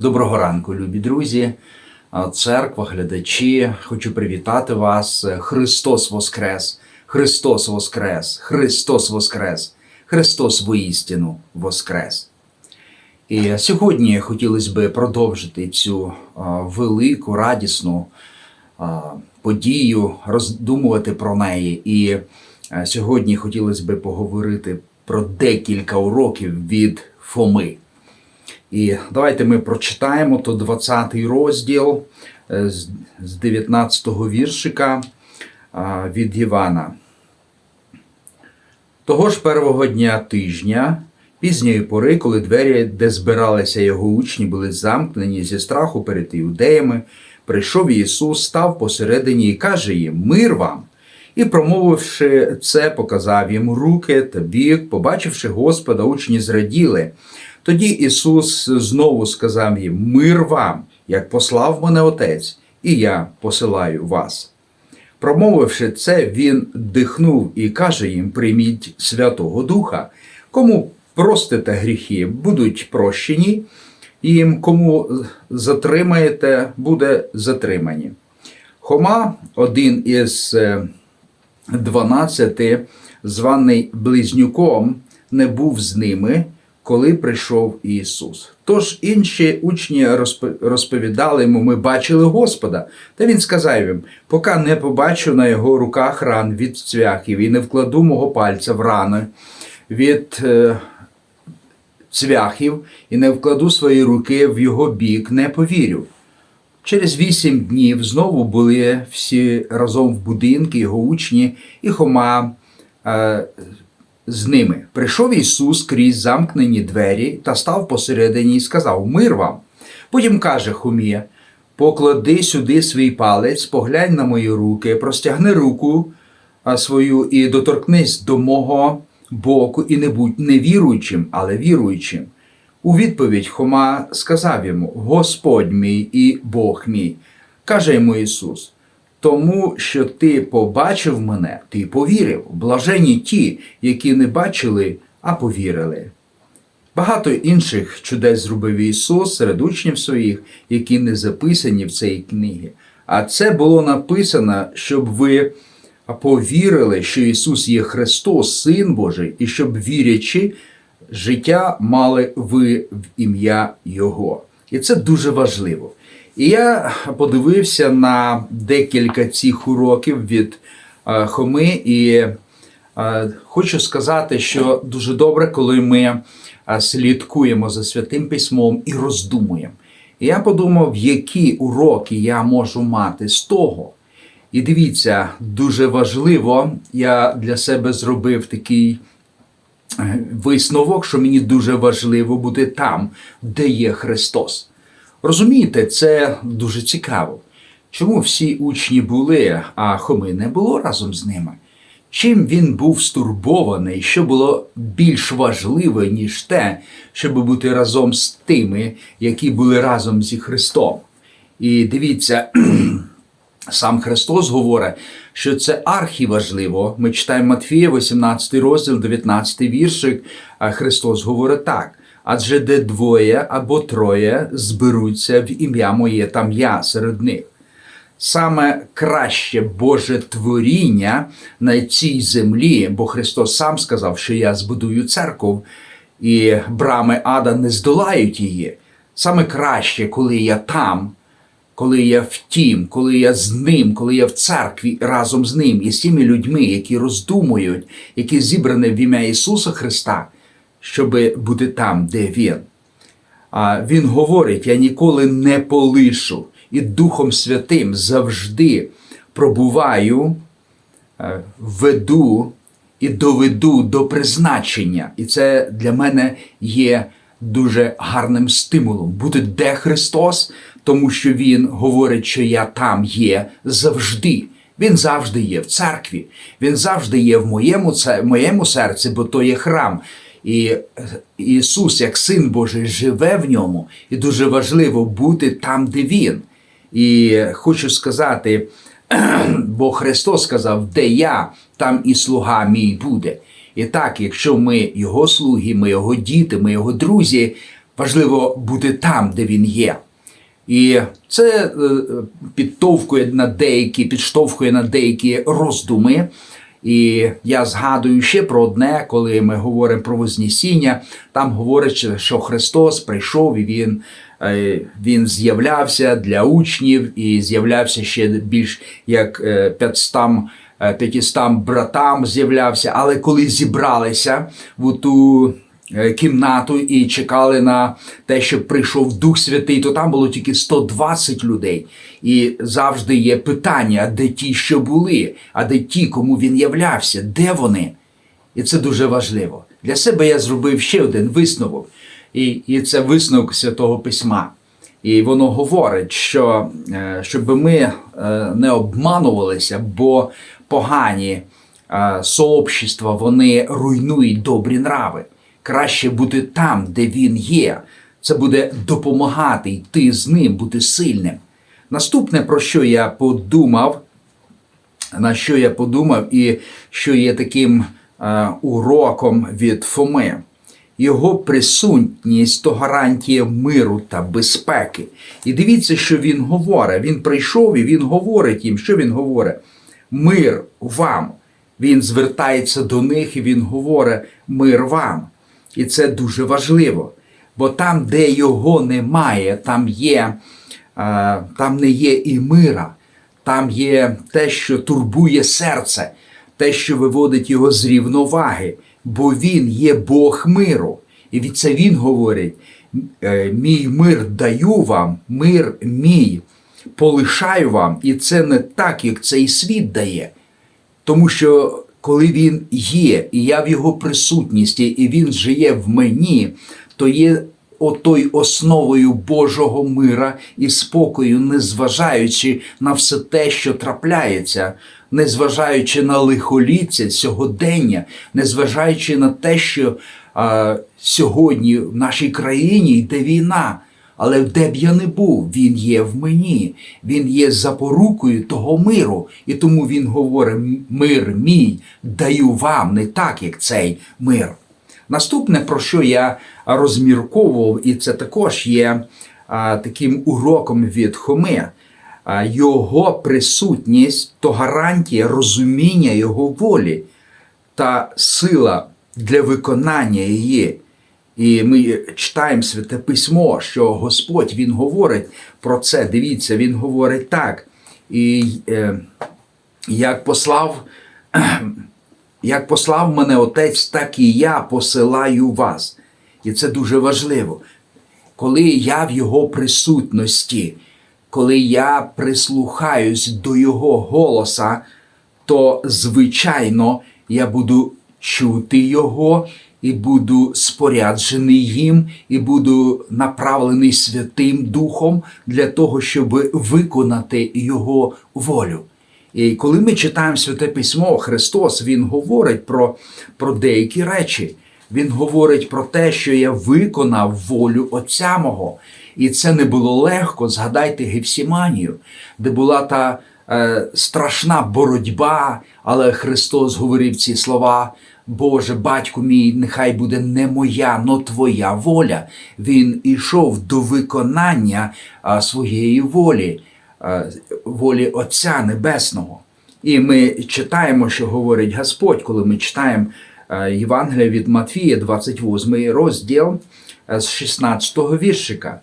Доброго ранку, любі друзі, церква, глядачі. Хочу привітати вас. Христос Воскрес! Христос Воскрес! Христос Воскрес! Христос воістину Воскрес! І сьогодні хотілося би продовжити цю велику, радісну подію, роздумувати про неї. І сьогодні хотілося би поговорити про декілька уроків від Фоми. І давайте ми прочитаємо то 20 розділ е, з з 19 віршика від Івана. Того ж первого дня тижня, пізньої пори, коли двері, де збиралися його учні, були замкнені зі страху перед іудеями, прийшов Ісус, став посередині і каже їм: Мир вам! І, промовивши це, показав їм руки та бік, побачивши Господа, учні зраділи. Тоді Ісус знову сказав їм: Мир вам, як послав мене Отець, і я посилаю вас. Промовивши це, він дихнув і каже їм: Прийміть Святого Духа, кому простите гріхи, будуть прощені, їм, кому затримаєте, буде затримані. Хома, один із е, дванадцяти, званий Близнюком, не був з ними, коли прийшов Ісус. Тож інші учні розповідали йому, ми бачили Господа. Та він сказав їм: поки не побачу на його руках ран від цвяхів і не вкладу мого пальця в рани від е, цвяхів і не вкладу свої руки в його бік, не повірю. Через вісім днів знову були всі разом в будинку, його учні і Хома е, з ними. Прийшов Ісус крізь замкнені двері та став посередині і сказав: Мир вам. Потім каже Хомія: поклади сюди свій палець, поглянь на мої руки, простягни руку свою і доторкнись до мого боку, і не будь невіруючим, але віруючим. У відповідь Хома сказав йому: Господь мій і Бог мій. Каже йому Ісус: тому що ти побачив мене, ти повірив. Блажені ті, які не бачили, а повірили. Багато інших чудес зробив Ісус серед учнів своїх, які не записані в цій книгі. А це було написано, щоб ви повірили, що Ісус є Христос, Син Божий, і щоб вірячи, життя мали ви в ім'я Його. І це дуже важливо. І я подивився на декілька цих уроків від е, Хоми, і е, хочу сказати, що дуже добре, коли ми е, слідкуємо за святим письмом і роздумуємо. І я подумав, які уроки я можу мати з того. І дивіться, дуже важливо, я для себе зробив такий висновок, що мені дуже важливо бути там, де є Христос. Розумієте, це дуже цікаво. Чому всі учні були, а Хоми не було разом з ними? Чим він був стурбований, що було більш важливе, ніж те, щоб бути разом з тими, які були разом зі Христом? І дивіться, сам Христос говорить, що це архіважливо. Ми читаємо Матфія, 18 розділ, 19 віршик, Христос говорить так. Адже де двоє або троє зберуться в ім'я моє, там я серед них. Саме краще Боже творіння на цій землі, бо Христос сам сказав, що я збудую церкву, і брами ада не здолають її. Саме краще, коли я там, коли я в тім, коли я з ним, коли я в церкві разом з ним і з тими людьми, які роздумують, які зібрані в ім'я Ісуса Христа, щоб бути там, де Він. А Він говорить: я ніколи не полишу і Духом Святим завжди пробуваю, е, веду і доведу до призначення. І це для мене є дуже гарним стимулом бути де Христос, тому що Він говорить, що я там є завжди. Він завжди є в церкві, він завжди є в моєму, моєму серці, бо то є храм. І е, Ісус, як Син Божий, живе в ньому, і дуже важливо бути там, де Він. І хочу сказати, бо Христос сказав, де я, там і слуга мій буде. І так, якщо ми Його слуги, ми Його діти, ми Його друзі, важливо бути там, де він є. І це е, підтовкує на деякі, підштовхує на деякі роздуми. І я згадую ще про одне, коли ми говоримо про Вознесіння, там говорить, що Христос прийшов і Він, е, він з'являвся для учнів і з'являвся ще більш як е, 500, е, 500 братам з'являвся. Але коли зібралися в ту е, кімнату і чекали на те, щоб прийшов Дух Святий, то там було тільки 120 людей. І завжди є питання: а де ті, що були, а де ті, кому він являвся, де вони? І це дуже важливо. Для себе я зробив ще один висновок, і, і це висновок Святого Письма. І воно говорить, що е, щоб ми е, не обманувалися, бо погані е, сообщества вони руйнують добрі нрави. Краще бути там, де він є. Це буде допомагати йти з ним, бути сильним. Наступне, про що я подумав, на що я подумав, і що є таким е, уроком від Фоми. Його присутність то гарантія миру та безпеки. І дивіться, що він говорить. Він прийшов і він говорить їм, що він говорить? Мир вам. Він звертається до них і він говорить мир вам. І це дуже важливо. Бо там, де його немає, там є, е, там не є і мира, там є те, що турбує серце, те, що виводить його з рівноваги, бо він є Бог миру. І від це він говорить: е, мій мир даю вам, мир мій полишаю вам. І це не так, як цей світ дає. Тому що коли він є, і я в його присутності, і він живе в мені, то є отой основою Божого мира і спокою, незважаючи на все те, що трапляється, незважаючи на лихоліття сьогодення, незважаючи на те, що а, сьогодні в нашій країні йде війна. Але де б я не був, він є в мені, він є запорукою того миру. І тому він говорить: мир мій даю вам не так, як цей мир. Наступне, про що я розмірковував, і це також є а, таким уроком від Хоми, а, його присутність то гарантія розуміння його волі та сила для виконання її. І ми читаємо святе письмо, що Господь Він говорить про це. Дивіться, Він говорить так. І е, як послав, як послав мене Отець, так і я посилаю вас. І це дуже важливо. Коли я в Його присутності, коли я прислухаюсь до Його голоса, то звичайно я буду чути Його і буду споряджений їм, і буду направлений Святим Духом для того, щоб виконати Його волю. І коли ми читаємо Святе Письмо, Христос Він говорить про, про деякі речі. Він говорить про те, що я виконав волю Отця мого. І це не було легко. Згадайте Гефсіманію, де була та е, страшна боротьба, але Христос говорив ці слова. Боже, батьку мій, нехай буде не моя, но твоя воля. Він ішов до виконання своєї волі, волі Отця Небесного. І ми читаємо, що говорить Господь, коли ми читаємо Євангелія від Матфія, 28 розділ з 16 віршика.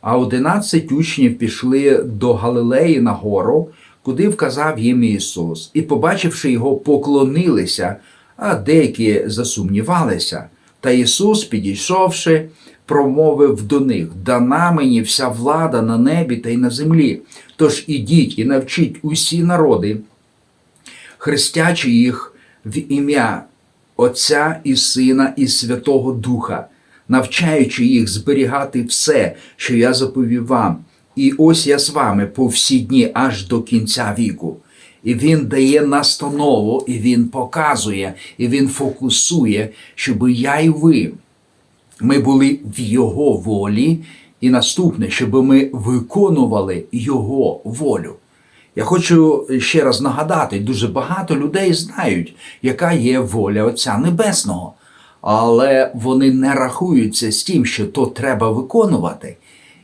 А 11 учнів пішли до Галилеї на гору, куди вказав їм Ісус, і, побачивши його, поклонилися а деякі засумнівалися. Та Ісус, підійшовши, промовив до них: Дана мені вся влада на небі та й на землі. Тож ідіть і навчіть усі народи, хрестячи їх в ім'я Отця і Сина і Святого Духа, навчаючи їх зберігати все, що я заповів вам. І ось я з вами по всі дні аж до кінця віку. І він дає настанову, і він показує, і він фокусує, щоб я і ви ми були в Його волі, і наступне, щоб ми виконували Його волю. Я хочу ще раз нагадати: дуже багато людей знають, яка є воля Отця Небесного. але вони не рахуються з тим, що то треба виконувати.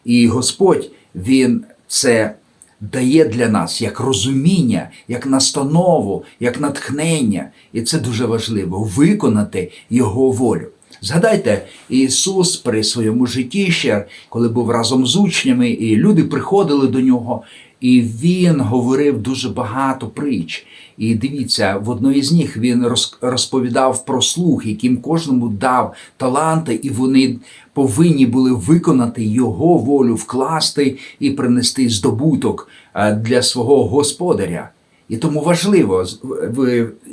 І Господь Він це дає для нас як розуміння, як настанову, як натхнення. І це дуже важливо виконати Його волю. Згадайте, Ісус при своєму житті ще, коли був разом з учнями, і люди приходили до нього, і Він говорив дуже багато притч. І дивіться, в одній з них він розповідав про слух, яким кожному дав таланти, і вони повинні були виконати його волю, вкласти і принести здобуток е, для свого господаря. І тому важливо,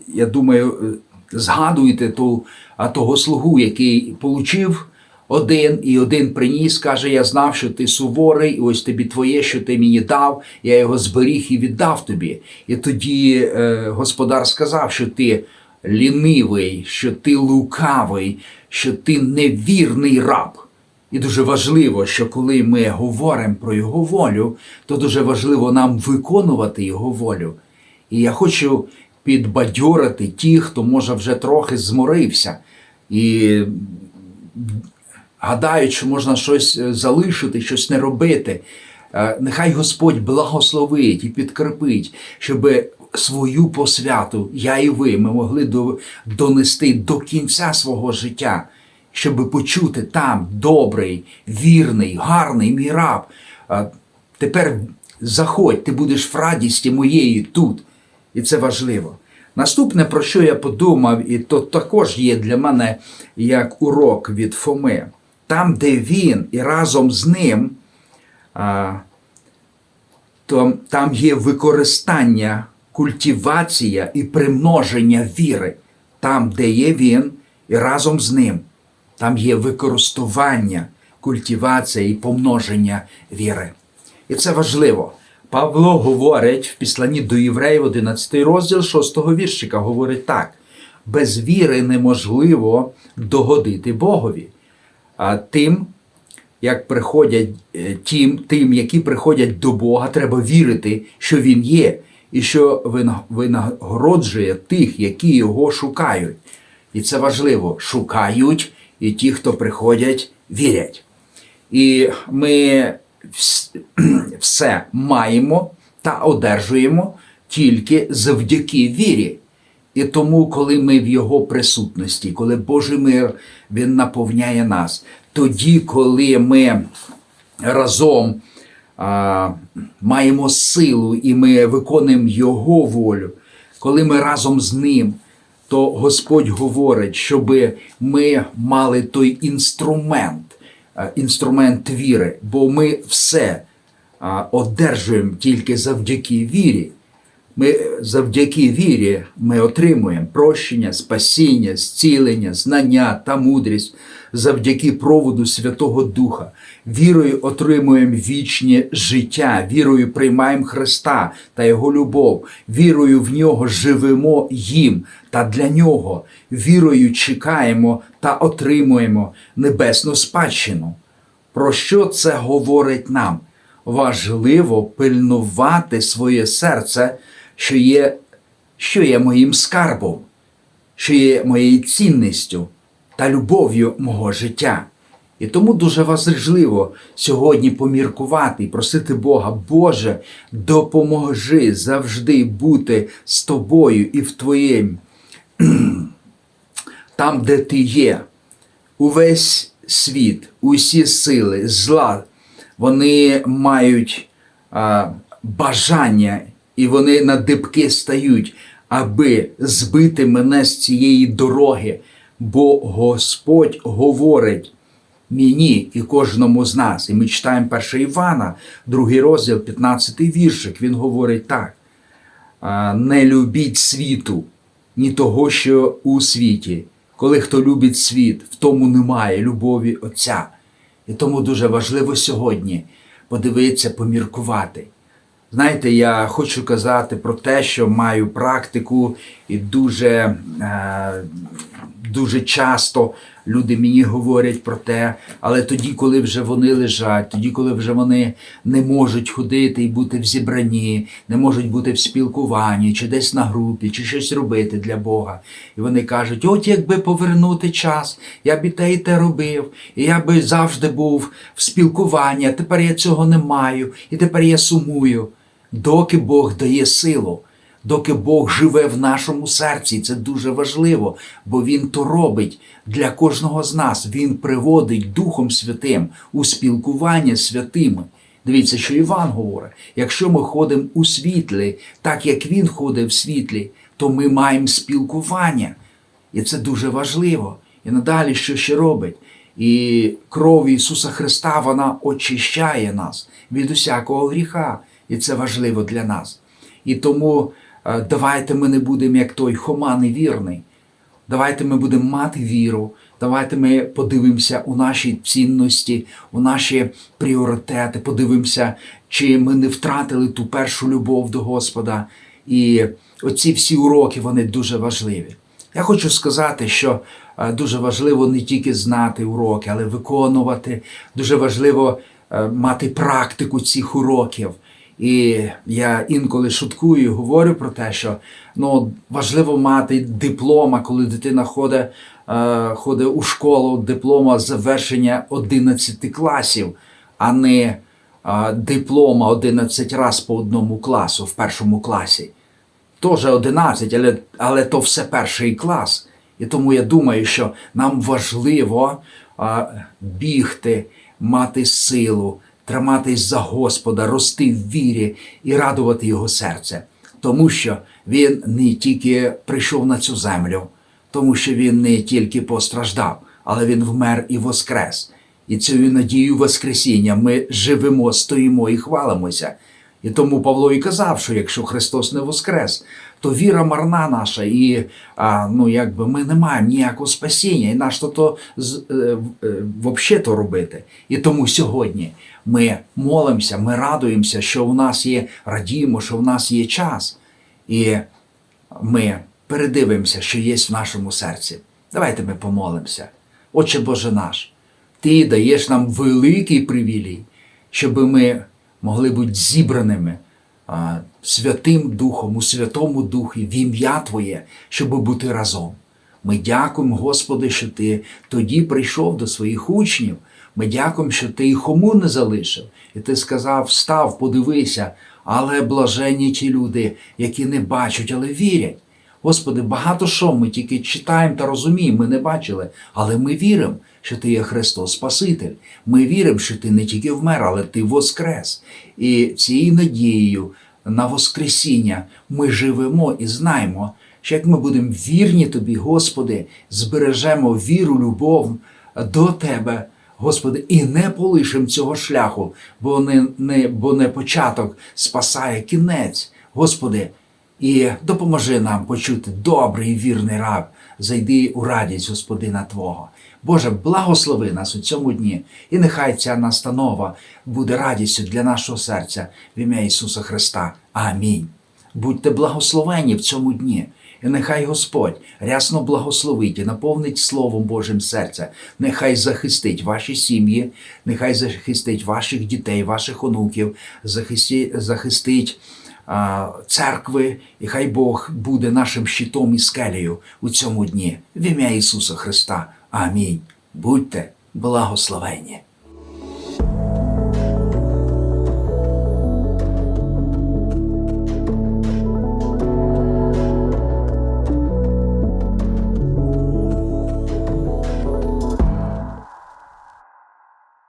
я думаю, е, згадуєте ту, того слугу, який получив один, і один приніс, каже: Я знав, що ти суворий, і ось тобі твоє, що ти мені дав, я його зберіг і віддав тобі. І тоді е, господар сказав, що ти лінивий, що ти лукавий, що ти невірний раб. І дуже важливо, що коли ми говоримо про його волю, то дуже важливо нам виконувати його волю. І я хочу підбадьорити ті, хто може вже трохи зморився і гадають, що можна щось е, залишити, щось не робити. Е, Нехай Господь благословить і підкрепить, щоб свою посвяту я і ви ми могли донести до кінця свого життя, щоб почути там добрий, вірний, гарний мій раб. Е, Тепер заходь, ти будеш в радісті моєї тут. І це важливо. Наступне, про що я подумав, і то також є для мене як урок від Фоми. Там, де він і разом з ним, то там є використання, культивація і примноження віри. Там, де є він, і разом з ним, там є використання, культивація і помноження віри. І це важливо. Павло говорить в післанні до євреїв, 11 розділ 6 віршика, говорить так: без віри неможливо догодити Богові. А тим, як приходять е, тим, тим, які приходять до Бога, треба вірити, що Він є, і що винагороджує тих, які його шукають. І це важливо. Шукають, і ті, хто приходять, вірять. І ми все маємо та одержуємо тільки завдяки вірі. І тому, коли ми в Його присутності, коли Божий мир Він наповняє нас, тоді, коли ми разом а, маємо силу і ми виконуємо Його волю, коли ми разом з Ним, то Господь говорить, щоб ми мали той інструмент, інструмент віри, бо ми все одержуємо тільки завдяки вірі. Ми завдяки вірі ми отримуємо прощення, спасіння, зцілення, знання та мудрість завдяки проводу Святого Духа. Вірою отримуємо вічне життя, вірою приймаємо Христа та Його любов, вірою в нього живемо їм та для нього, вірою чекаємо та отримуємо небесну спадщину. Про що це говорить нам? Важливо пильнувати своє серце, що є, що є моїм скарбом, що є моєю цінністю та любов'ю мого життя. І тому дуже важливо сьогодні поміркувати і просити Бога, Боже, допоможи завжди бути з тобою і в твоєму там, де ти є, увесь світ, усі сили, зла, вони мають а, бажання і вони на дибки стають, аби збити мене з цієї дороги. Бо Господь говорить мені і кожному з нас. І ми читаємо 1 Івана, другий розділ, 15 віршик. Він говорить так: не любіть світу, ні того, що у світі. Коли хто любить світ, в тому немає любові Отця. І тому дуже важливо сьогодні подивитися, поміркувати. Знаєте, я хочу казати про те, що маю практику і дуже, е, дуже часто люди мені говорять про те, але тоді, коли вже вони лежать, тоді, коли вже вони не можуть ходити і бути в зібранні, не можуть бути в спілкуванні, чи десь на групі, чи щось робити для Бога. І вони кажуть: от якби повернути час, я б і те і те робив, і я би завжди був в спілкуванні, а тепер я цього не маю, і тепер я сумую. Доки Бог дає силу, доки Бог живе в нашому серці, це дуже важливо, бо Він то робить для кожного з нас. Він приводить Духом Святим у спілкування з святими. Дивіться, що Іван говорить: якщо ми ходимо у світлі, так як він ходить в світлі, то ми маємо спілкування. І це дуже важливо. І надалі що ще робить? І кров Ісуса Христа вона очищає нас від усякого гріха. І це важливо для нас. І тому давайте ми не будемо як той Хома невірний. Давайте ми будемо мати віру. Давайте ми подивимося у наші цінності, у наші пріоритети, подивимося, чи ми не втратили ту першу любов до Господа. І оці всі уроки вони дуже важливі. Я хочу сказати, що е, дуже важливо не тільки знати уроки, але виконувати. Дуже важливо е, мати практику цих уроків. І я інколи шуткую, і говорю про те, що ну, важливо мати диплома, коли дитина ходить, е, ходить у школу, диплома завершення 11 класів, а не е, диплома 11 разів по одному класу в першому класі. Теж 11, але, але то все перший клас. І тому я думаю, що нам важливо а, бігти, мати силу, триматись за Господа, рости в вірі і радувати Його серце. Тому що Він не тільки прийшов на цю землю, тому що Він не тільки постраждав, але Він вмер і воскрес. І цією надією Воскресіння ми живемо, стоїмо і хвалимося. І тому Павло і казав, що якщо Христос не воскрес, то віра марна наша, і а, ну, якби ми не маємо ніякого спасіння, і наш то то е, в- е, то робити. І тому сьогодні ми молимося, ми радуємося, що у нас є, радіємо, що в нас є час. І ми передивимося, що є в нашому серці. Давайте ми помолимося. Отче Боже наш, Ти даєш нам великий привілій, щоб ми могли бути зібраними Святим Духом, у Святому Духі, в ім'я Твоє, щоб бути разом. Ми дякуємо, Господи, що Ти тоді прийшов до своїх учнів. Ми дякуємо, що Ти їх кому не залишив. І Ти сказав: встав, подивися, але блаженні ті люди, які не бачать, але вірять. Господи, багато що ми тільки читаємо та розуміємо, ми не бачили, але ми віримо, що Ти є Христос Спаситель. Ми віримо, що Ти не тільки вмер, але Ти воскрес. І цією надією на Воскресіння ми живемо і знаємо, що як ми будемо вірні Тобі, Господи, збережемо віру, любов до Тебе. Господи, і не полишимо цього шляху, бо не, не, бо не початок спасає кінець. Господи, і допоможи нам почути добрий і вірний раб, зайди у радість Господина Твого. Боже, благослови нас у цьому дні, і нехай ця настанова буде радістю для нашого серця в ім'я Ісуса Христа. Амінь. Будьте благословені в цьому дні. І нехай Господь рясно благословить і наповнить Словом Божим серце. Нехай захистить ваші сім'ї, нехай захистить ваших дітей, ваших онуків, захисти- захистить церкви, і хай Бог буде нашим щитом і скелею у цьому дні. В ім'я Ісуса Христа. Амінь. Будьте благословені.